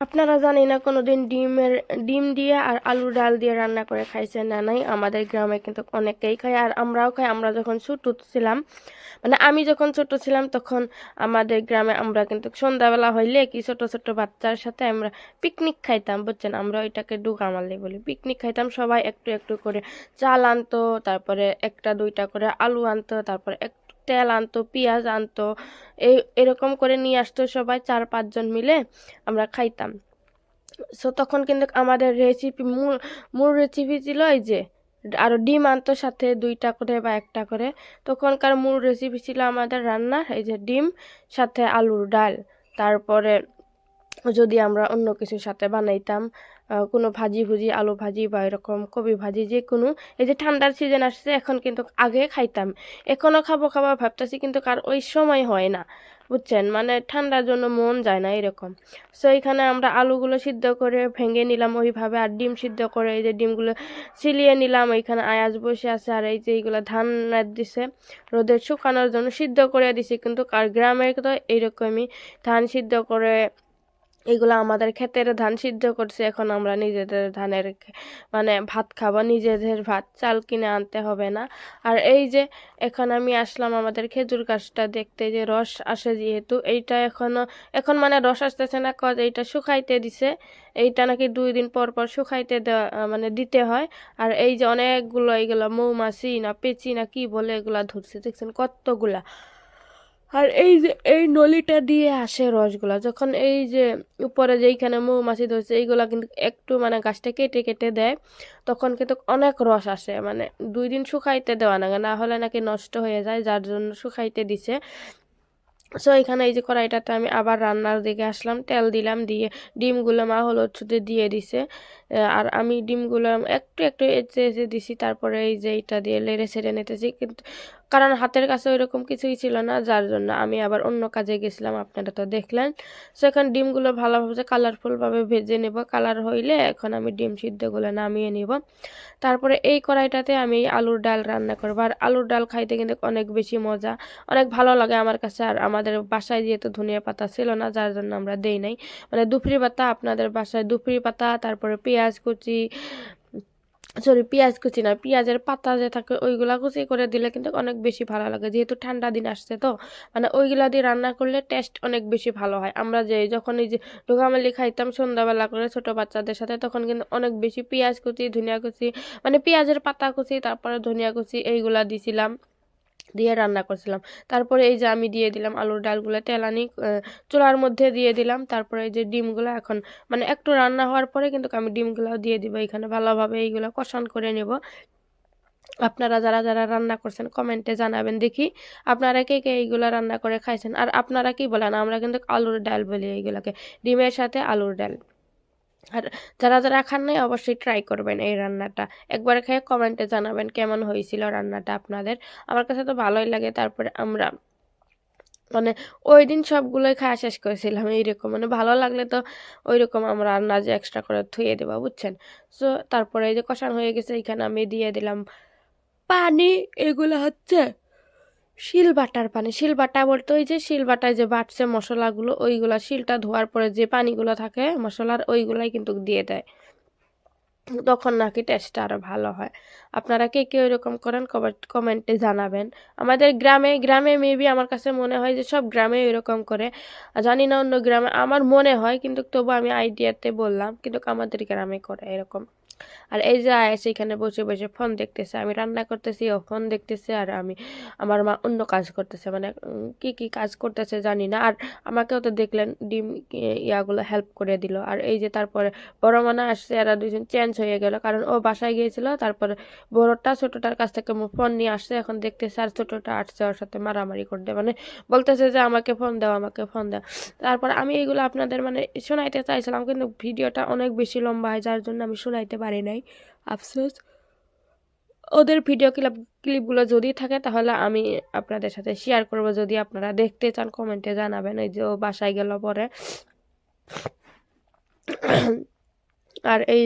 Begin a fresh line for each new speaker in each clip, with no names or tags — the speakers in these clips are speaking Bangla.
আপনারা জানি না, কোনোদিন ডিমের, ডিম দিয়ে আর আলু ডাল দিয়ে রান্না করে খাইছেন না, নাই? আমাদের গ্রামে কিন্তু অনেকেই খায়, আর আমরাও খাই। আমরা যখন ছোট ছিলাম মানে আমি যখন ছোট ছিলাম, তখন আমাদের গ্রামে আমরা কিন্তু সন্ধ্যাবেলা হইলে কি ছোট ছোট বাচ্চার সাথে আমরা পিকনিক খাইতাম, বুঝছেন? আমরা ওইটাকে ডুকা মারলে বলি। পিকনিক খাইতাম, সবাই একটু একটু করে চাল আনতো, তারপরে একটা, দুইটা করে আলু আনতো, তারপরে একটু তেল আনতো, পেঁয়াজ আনতো, এই, এরকম করে নিয়ে আসতো সবাই চার পাঁচজন মিলে, আমরা খাইতাম। সো তখন কিন্তু আমাদের রেসিপি মূল মূল রেসিপি ছিল এই যে আরও ডিম আনতো সাথে দুইটা করে বা একটা করে। তখনকার মূল রেসিপি ছিল আমাদের রান্নার এই যে ডিম, সাথে আলুর ডাল, তারপরে যদি আমরা অন্য কিছুর সাথে বানাইতাম কোনো ভাজি ভুজি, আলু ভাজি বা এরকম কবি ভাজি যে কোনো এই যে ঠান্ডার সিজন আসছে, এখন কিন্তু আগে খাইতাম। এখনও খাব খাব ভাবতেছি, কিন্তু কার ওই সময় হয় না, বুঝছেন? মানে ঠান্ডার জন্য মন যায় না এরকম। সো এখানে আমরা আলুগুলো সিদ্ধ করে ভেঙে নিলাম ওইভাবে, আর ডিম সিদ্ধ করে এই যে ডিমগুলো ছিলিয়ে নিলাম, ওইখানে আয়াজ বসে আছে, আর এই যে এইগুলো ধান দিছে রোদের শুকানোর জন্য সিদ্ধ করে দিছে, কিন্তু কার গ্রামের তো এইরকমই ধান সিদ্ধ করে এগুলো আমাদের ক্ষেতের ধান সিদ্ধ করছে, এখন আমরা নিজেদের ধানের মানে ভাত খাব, নিজেদের ভাত, চাল কিনে আনতে হবে না। আর এই যে এখন আমি আসলাম আমাদের খেজুর গাছটা দেখতে, যে রস আসে যেহেতু, এইটা এখনও এখন মানে রস আসতেছে না, কজ এইটা শুকাইতে দিছে। এইটা নাকি দুই দিন পর পর শুকাইতে দেওয়া মানে দিতে হয়। আর এই যে অনেকগুলো, এইগুলো মৌমাছি না পেঁচি না কি বলে এগুলা ধরছে, দেখছেন কতগুলা। আর এই যে, এই নলিটা দিয়ে আসে রসগুলা যখন এই যে উপরে যেইখানে মৌমাছি ধরছে, এইগুলা কিন্তু একটু মানে গাছটা কেটে কেটে দেয়, তখন কিন্তু অনেক রস আসে। মানে দুই দিন শুকাইতে দেওয়া না না হলে নাকি নষ্ট হয়ে যায়, যার জন্য শুকাইতে দিছে। সো এখানে এই যে কড়াইটাতে আমি আবার রান্নার দিকে আসলাম, তেল দিলাম, দিয়ে ডিমগুলো মা হলুদ ছুটে দিয়ে দিছে। আর আমি ডিমগুলো একটু একটু এঁচে এঁচে দিছি। তারপরে এই যে এটা দিয়ে লেড়ে ছেড়ে নিতেছি। কিন্তু কারণ হাতের কাছে ওইরকম কিছুই ছিল না, যার জন্য আমি আবার অন্য কাজে গেছিলাম, আপনারা তো দেখলেন। সো এখন ডিমগুলো ভালোভাবে কালারফুলভাবে ভেজে নেব কালার হইলে এখন আমি ডিম সিদ্ধগুলো নামিয়ে নিব। তারপরে এই কড়াইটাতে আমি আলুর ডাল রান্না করব। আর আলুর ডাল খাইতে কিন্তু অনেক বেশি মজা, অনেক ভালো লাগে আমার কাছে। আর আমাদের বাসায় যেহেতু ধনিয়া পাতা ছিল না, যার জন্য আমরা দেই নাই। মানে দুপুরি পাতা, আপনাদের বাসায় দুপুরি পাতা, তারপরে পেঁয়াজ কুচি সরি পেঁয়াজ কুচি না, পেঁয়াজের পাতা যে থাকে ওইগুলা কুচি করে দিলে কিন্তু অনেক বেশি ভালো লাগে। যেহেতু ঠান্ডা দিন আসছে তো মানে ওইগুলা দিয়ে রান্না করলে টেস্ট অনেক বেশি ভালো হয়। আমরা যে যখন এই যে ডোকামালি খাইতাম সন্ধ্যাবেলা করে ছোট বাচ্চাদের সাথে, তখন কিন্তু অনেক বেশি পেঁয়াজ কুচি, ধনিয়া কুচি মানে পেঁয়াজের পাতা কুচি, তারপরে ধনিয়া কুচি এইগুলা দিছিলাম। দিয়ে রান্না করছিলাম। তারপরে এই যে আমি দিয়ে দিলাম আলুর ডালগুলো, তেলানি চুলার মধ্যে দিয়ে দিলাম। তারপরে এই যে ডিমগুলো এখন মানে একটু রান্না হওয়ার পরে কিন্তু আমি ডিমগুলো দিয়ে দিব এখানে ভালোভাবে, এইগুলো কষান করে নেব। আপনারা যারা যারা রান্না করছেন কমেন্টে জানাবেন দেখি আপনারা কে কে এইগুলো রান্না করে খাইছেন। আর আপনারা কি বলেন? আমরা কিন্তু আলুর ডাল বলি এইগুলোকে, ডিমের সাথে আলুর ডাল। আর যারা যারা খান নাই অবশ্যই ট্রাই করবেন এই রান্নাটা। একবার খেয়ে কমেন্টে জানাবেন কেমন হয়েছিল রান্নাটা আপনাদের। আমার কাছে তো ভালোই লাগে, তারপরে আমরা মানে ওই দিন সবগুলোই খাওয়া শেষ করেছিলাম এইরকম। মানে ভালো লাগলে তো ওই রকম আমরা রান্না যে এক্সট্রা করে ধুয়ে দেবো, বুঝছেন? সো তারপরে এই যে কষান হয়ে গেছে, এখানে আমি দিয়ে দিলাম পানি, এগুলো হচ্ছে শিল বাটার পানি শিল বাটা বলতে ওই যে শিল বাটায় যে বাটছে মশলাগুলো, ওইগুলা শিলটা ধোয়ার পরে যে পানিগুলো থাকে মশলার ওইগুলাই কিন্তু দিয়ে দেয়। তখন নাকি টেস্টটা আরও ভালো হয়। আপনারা কে কে এরকম করেন কমেন্টে জানাবেন। আমাদের গ্রামে গ্রামে মেবি আমার কাছে মনে হয় যে সব গ্রামে এরকম করে। জানি না অন্য গ্রামে আমার মনে হয়, কিন্তু তবু আমি আইডিয়াতে বললাম, কিন্তু আমাদের গ্রামে করে এরকম। আর এই যে আয়াস এখানে বসে বসে ফোন দেখতেছে। আমি রান্না করতেছি, ও ফোন দেখতেছে আর আমি, আমার মা অন্য কাজ করতেছে। মানে কি কি কাজ করতেছে জানি না। আর আমাকেও তো দেখলেন, ডিম ইয়াগুলো হেল্প করে দিল। আর এই যে তারপরে বড় মানা আসছে, এরা দুজন চেঞ্জ হয়ে গেল। কারণ ও বাসায় গিয়েছিল, তারপরে বড়টা ছোটটার কাছ থেকে ফোন নিয়ে আসছে। এখন দেখতেছে আর ছোটটা আসছে ওর সাথে মারামারি করতে। মানে বলতেছে যে, আমাকে ফোন দাও, আমাকে ফোন দাও। তারপর আমি এগুলো আপনাদের মানে শোনাইতে চাইছিলাম, কিন্তু ভিডিওটা অনেক বেশি লম্বা হয়, যার জন্য আমি শোনাইতে পারি নাই। আফসোস। ওদের ভিডিও ক্লিপ ক্লিপগুলো যদি থাকে তাহলে আমি আপনাদের সাথে শেয়ার করব। যদি আপনারা দেখতে চান কমেন্টে জানাবেন। ওই যে ও বাসায় গেল পরে। আর এই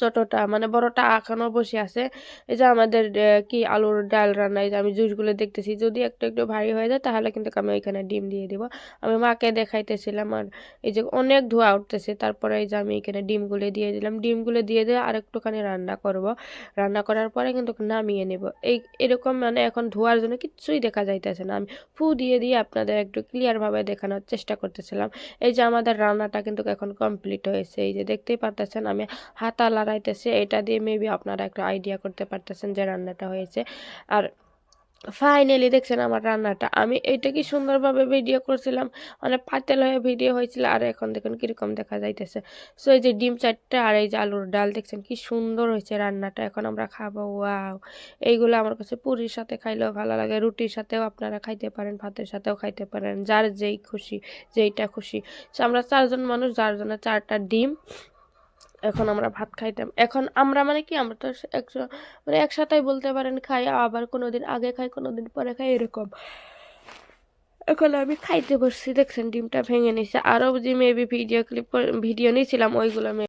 ছোটটা মানে বড়টা এখনও বসে আছে। এই যে আমাদের কি আলুর ডাল রান্না, এই যে আমি জুসগুলো দেখতেছি, যদি একটু একটু ভারী হয়ে যায় তাহলে কিন্তু আমি ওইখানে ডিম দিয়ে দিব। আমি মাকে দেখাইতেছিলাম আর এই যে অনেক ধোঁয়া উঠতেছে, তারপরে এই যে আমি এখানে ডিমগুলো দিয়ে দিলাম। ডিমগুলো দিয়ে দিয়ে আর একটুখানি রান্না করব। রান্না করার পরে কিন্তু নামিয়ে নেব। এই, এরকম মানে এখন ধোয়ার জন্য কিচ্ছুই দেখা যাইতেছে না। আমি ফু দিয়ে দিয়ে আপনাদের একটু ক্লিয়ারভাবে দেখানোর চেষ্টা করতেছিলাম। এই যে আমাদের রান্নাটা কিন্তু এখন কমপ্লিট হয়েছে। এই যে দেখতেই পারতেছেন আমি হাতা লড়াইতেছে এটা দিয়ে মেবি আপনারা একটু আইডিয়া করতে পারতেছেন যে রান্নাটা হয়েছে। আর ফাইনালি দেখছেন আমার রান্নাটা। আমি এইটা কি সুন্দরভাবে ভিডিও করছিলাম মানে পাতেল হয়ে ভিডিও হয়েছিল আর এখন দেখুন কীরকম দেখা যাইতেছে। সো এই যে ডিম চারটা আর এই যে আলুর ডাল দেখছেন কি সুন্দর হয়েছে রান্নাটা এখন আমরা খাব ওয়াও এইগুলো আমার কাছে পুরির সাথে খাইলেও ভালো লাগে রুটির সাথেও আপনারা খাইতে পারেন ভাতের সাথেও খাইতে পারেন যার যেই খুশি যেইটা খুশি। So, আমরা চারজন মানুষ যার জন্য চারটা ডিম এখন আমরা ভাত খাইতাম। এখন আমরা মানে কি, আমরা তো একশো মানে একসাথেই বলতে পারেন খাই, আবার কোনো দিন আগে খাই কোনো দিন পরে খাই, এরকম। এখন আমি খাইতে বসছি, দেখছেন ডিমটা ভেঙে নিছে। আরও যে মেবি ভিডিও ক্লিপ ভিডিও নিয়েছিলাম ওইগুলো